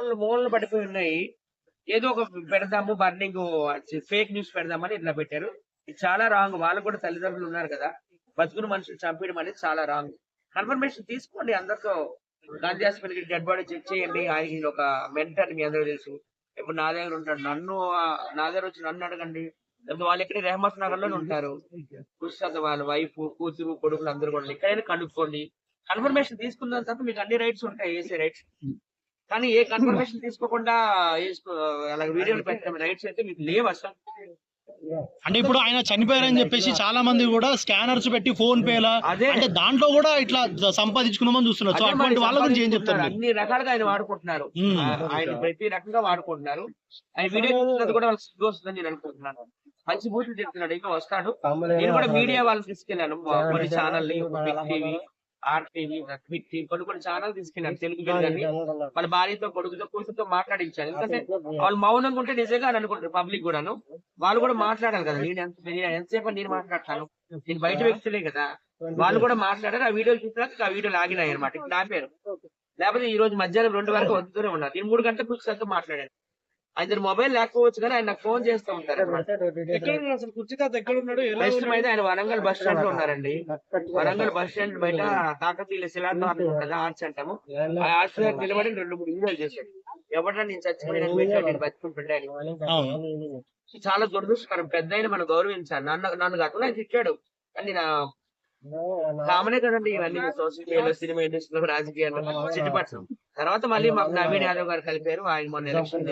మూలలు మూలలు పడిపోయి ఉన్నాయి. ఏదో ఒక పెడదాము బర్నింగ్ ఫేక్ న్యూస్ పెడదామని ఇట్లా పెట్టారు. ఇది చాలా రాంగ్ వాళ్ళకు కూడా తల్లిదండ్రులు ఉన్నారు కదా. బతుకుని మనుషులు చంపేయడం అనేది చాలా రాంగ్ కన్ఫర్మేషన్ తీసుకోండి అందరితో. గాంధీ హాస్పిటల్కి డెడ్ బాడీ చెక్ చేయండి. ఆయన ఒక మెంటర్ మీ అందరూ తెలుసు. ఇప్పుడు నా దగ్గర ఉంటాడు. నన్ను నా దగ్గర వచ్చి నన్ను అడగండి. వాళ్ళు ఎక్కడ రెహమత్ నగర్లోనే ఉంటారు. కుషాద్ వాళ్ళ వైఫ్ కూతురు కొడుకులు అందరూ కూడా. ఎక్కడైనా కనుక్కోండి. కన్ఫర్మేషన్ తీసుకున్న తర్వాత మీకు అన్ని రైట్స్ ఉంటాయి. ఏసీ రైట్స్ కానీ ఏ కన్ఫర్మేషన్ తీసుకోకుండా వేసుకో అలా వీడియోలు పెట్టడం రైట్స్ అయితే మీకు లేవు అసలు. అంటే ఇప్పుడు ఆయన చనిపోయారని చెప్పేసి చాలా మంది కూడా స్కానర్స్ పెట్టి ఫోన్ పేలా అదే. అంటే దాంట్లో కూడా ఇట్లా సంపాదించుకున్నామని చూస్తున్నారు. అటువంటి వాళ్ళ గురించి ఏం చెప్తారు? అన్ని రకాలుగా ఆయన వాడుకుంటున్నారు. ఆయన ప్రతి రకంగా వాడుకుంటున్నారు. ఆయన వీడియో చూస్తున్నది కూడా వాళ్ళకి సిగ్గు వస్తుందని నేను అనుకుంటున్నాను. మంచి బూతులు చెప్తున్నాడు ఇంకా వస్తాడు. నేను కూడా మీడియా వాళ్ళని తీసుకెళ్ళాను కొన్ని channel TV R TV big TV కొన్ని కొన్ని ఛానల్ తీసుకెళ్ళాను తెలుగు కానీ వాళ్ళ భార్యతో కొడుకుతో కూతురుతో మాట్లాడించాను ఎందుకంటే వాళ్ళు మౌనంగా ఉంటే నిజంగా అని అనుకుంటారు పబ్లిక్ కూడాను. వాళ్ళు కూడా మాట్లాడాలి కదా. నేను ఎంత ఎంతసేపు నేను మాట్లాడతాను? నేను బయట వ్యక్తులే కదా. వాళ్ళు కూడా మాట్లాడారు. ఆ వీడియోలు చూసినాక ఆ వీడియోలు ఆగినాయి అనమాట ఇప్పుడు ఆపారు లేకపోతే ఈ రోజు మధ్యాహ్నం రెండు వరకు వద్దుతూనే ఉన్నారు. నేను మూడు గంటల కూర్చొని మాట్లాడాను. ఆయన మొబైల్ లేకపోవచ్చు కానీ ఆయన నాకు ఫోన్ చేస్తూ ఉంటారు. అసలు ఎక్కడ ఉన్నాడు? అయితే ఆయన వరంగల్ బస్ స్టాండ్లో ఉన్నారండి. వరంగల్ బస్ స్టాండ్ బయట కాకతీయ కదా ఆర్చ్ అంటాము. ఆ దగ్గర నిలబడి రెండు మూడు వీడియోలు చేశాడు. ఎవరన్నా నేను చచ్చిపోయిన పెట్టాడు నేను బతుకుంటుంటాను అవును. చాలా దురదృష్టకరం. పెద్ద అయిన మనం గౌరవించాలి. నన్ను నన్ను కాకుండా ఆయన తిట్టాడు. కానీ నా కామనే కదండి ఇవన్నీ సోషల్ మీడియాలో సినిమా ఇండస్ట్రీలో రాజకీయాల్లో చిట్టుపట్టడం తర్వాత మళ్ళీ మాకు నవీన్ యాదవ్ గారు కలిపారు. ఆయన మొన్న ఎలక్షన్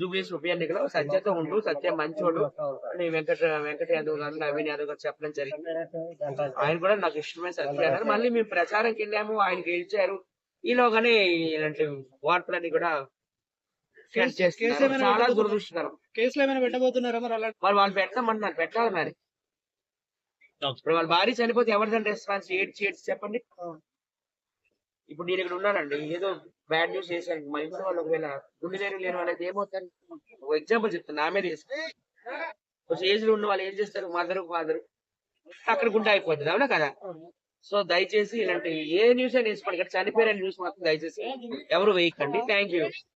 జూబ్లీస్ ఉప ఎన్నికలో సత్యతో ఉండు సత్య మంచోడు. అని వెంకట వెంకట యాదవ్ గారు నవీన్ యాదవ్ గారు చెప్పడం జరిగింది. ఆయన కూడా నాకు ఇష్టమైన సత్య అన్నారు మళ్ళీ మేము ప్రచారంకి వెళ్ళాము ఆయన గెలిచారు. ఈలోగానే ఇలాంటి వార్తలన్నీ కూడా చాలా? దురదృష్టకరం. కేసులు ఏమైనా పెట్టబోతున్నారా మరి అలా వాళ్ళు వాళ్ళు పెట్టమంటున్నారు పెట్టాలి మరి. ఇప్పుడు వాళ్ళ భార్య చనిపోతే ఎవరిదంటే రెస్పాన్స్ ఏడ్చి ఏడ్చి చెప్పండి? ఇప్పుడు నేను ఇక్కడ ఉన్నానండి ఏదో బ్యాడ్ న్యూస్ చేశాను. మా ఇంట్లో వాళ్ళు ఒకవేళ గుండె ధైర్యం లేని వాళ్ళకి ఏమవుతారు? ఒక ఎగ్జాంపుల్ చెప్తాను నా మీద కొంచెం ఏజ్లో ఉన్న వాళ్ళు ఏం చేస్తారు? మదర్ ఫాదర్ అక్కడ గుండె అయిపోతుంది అవునా కదా? సో దయచేసి ఇలాంటి ఏ న్యూస్ అయినా వేసుకోండి. ఇక్కడ చనిపోయిన న్యూస్ మాత్రం దయచేసి ఎవరు వేయకండి. Thank you